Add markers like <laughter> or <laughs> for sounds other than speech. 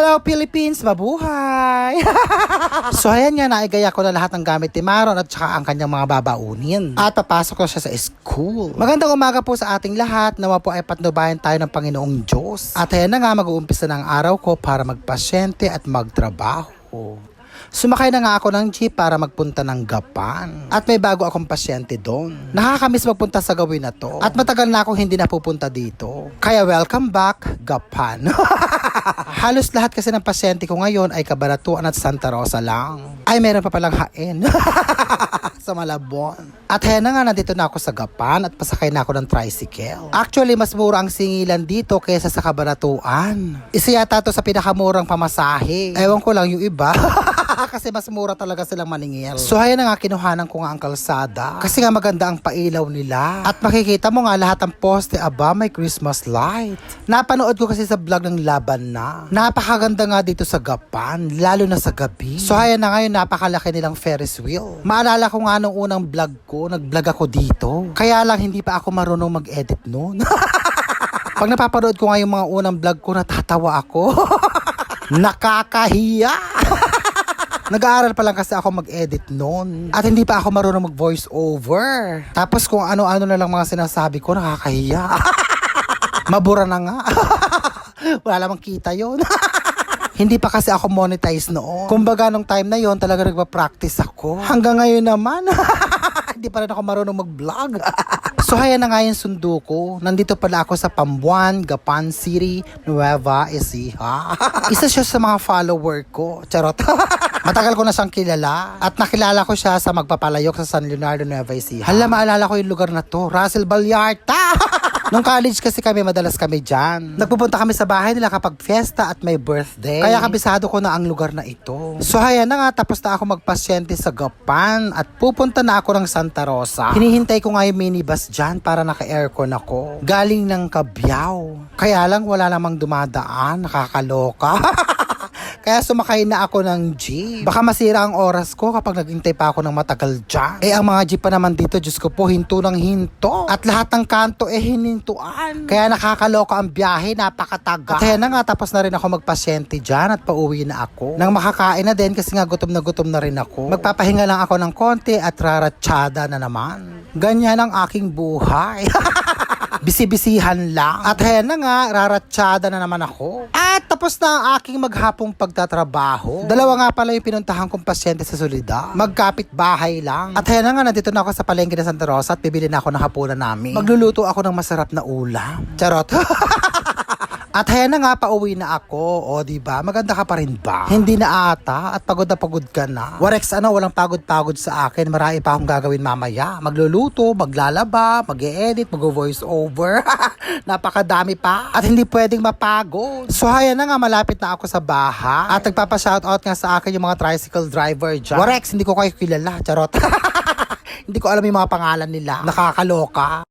Hello Philippines! Mabuhay! <laughs> so ayan nga, naigaya ko na lahat ng gamit ni Maron at saka ang kanyang mga babaunin. At papasok ko siya sa school. Magandang umaga po sa ating lahat. Nawa po ay patnubayan tayo ng Panginoong Diyos. At ayan na nga, mag-uumpisa ng araw ko para magpasyente at magtrabaho. Sumakay na nga ako ng jeep para magpunta ng Gapan. At may bago akong pasyente doon. Nakakamiss magpunta sa gawin na to. At matagal na akong hindi napupunta dito. Kaya welcome back, Gapan. <laughs> Halos lahat kasi ng pasyente ko ngayon ay Kabanatuan at Santa Rosa lang. Ay, meron pa palang hain. <laughs> sa Malabon. At hen na nga, nandito na ako sa Gapan at pasakay na ako ng tricycle. Actually, mas mura ang singilan dito kaysa sa Kabanatuan. Isa yata to sa pinakamurang pamasahe. Ewan ko lang yung iba. <laughs> kasi mas mura talaga silang maningil. So ayan na nga, kinuhanan ko nga ang kalsada. Kasi nga maganda ang pailaw nila. At makikita mo nga lahat ng poste, aba, may Christmas light. Napanood ko kasi sa vlog ng Laban na. Napakaganda nga dito sa Gapan, lalo na sa gabi. So ayan na ngayon, napakalaki nilang Ferris wheel. Maalala ko nga nung unang vlog ko, nag-vlog ako dito. Kaya lang hindi pa ako marunong mag-edit noon. <laughs> Pag napapanood ko nga yung mga unang vlog ko, natatawa ako. <laughs> Nakakahiya. Nag-aaral pa lang kasi ako mag-edit noon. At hindi pa ako marunong mag-voice over. Tapos kung ano-ano na lang mga sinasabi ko, nakakahiya. <laughs> Mabura na nga. <laughs> Wala namang kita yon. <laughs> Hindi pa kasi ako monetize noon. Kumbaga nung time na yon talaga nagpa-practice ako. Hanggang ngayon naman, hindi pa rin ako marunong mag-vlog. so haya na nga yung sundo ko. Nandito pala ako sa Pambuan, Gapan City, Nueva Ecija. Isa siya sa mga follower ko. Charot. Matagal ko na siyang kilala at nakilala ko siya sa magpapalayok sa San Leonardo, Nueva Ecija. Hala, maalala ko yung lugar na to. Russell Vallarta! <laughs> Nung college kasi kami, madalas kami dyan. Nagpupunta kami sa bahay nila kapag fiesta at may birthday. Kaya kabisado ko na ang lugar na ito. So haya na nga, tapos na ako magpasyente sa Gapan at pupunta na ako ng Santa Rosa. Hinihintay ko nga yung minibus dyan para naka-aircon ako. Galing ng Kabyao. Kaya lang wala namang dumadaan, nakakaloka. <laughs> Kaya sumakay na ako ng jeep. Baka masira ang oras ko kapag naghintay pa ako ng matagal dyan. Eh ang mga jeep pa naman dito, Diyos ko po, hinto ng hinto. At lahat ng kanto eh hinintuan. Kaya nakakaloka ang biyahe, napakataga. At na nga, tapos na rin ako magpasyente dyan at pauwi na ako. Nang makakain na din kasi nga gutom na gutom na rin ako. Magpapahinga lang ako ng konti at raratsyada na naman. Ganyan ang aking buhay. <laughs> Bisibisihan lang. At ayan na nga, raratsyada na naman ako. At tapos na ang aking maghapong pagtatrabaho. Dalawa nga pala yung pinuntahan kong pasyente sa Solida. Magkapit bahay lang. At ayan na nga, nandito na ako sa palengke ng Santa Rosa at bibili na ako ng hapunan namin. Magluluto ako ng masarap na ulam. Charot. <laughs> At ayan na nga, pauwi na ako. O, di ba? Maganda ka pa rin ba? Hindi na ata at pagod na pagod ka na. Warex, ano, walang pagod-pagod sa akin. Marami pa akong gagawin mamaya. Magluluto, maglalaba, mag edit mag-voice over. <laughs> Napakadami pa. At hindi pwedeng mapagod. So, ayan na nga, malapit na ako sa baha. At nagpapa-shoutout nga sa akin yung mga tricycle driver dyan. Warex, hindi ko kayo kilala. Charot. <laughs> hindi ko alam yung mga pangalan nila. Nakakaloka.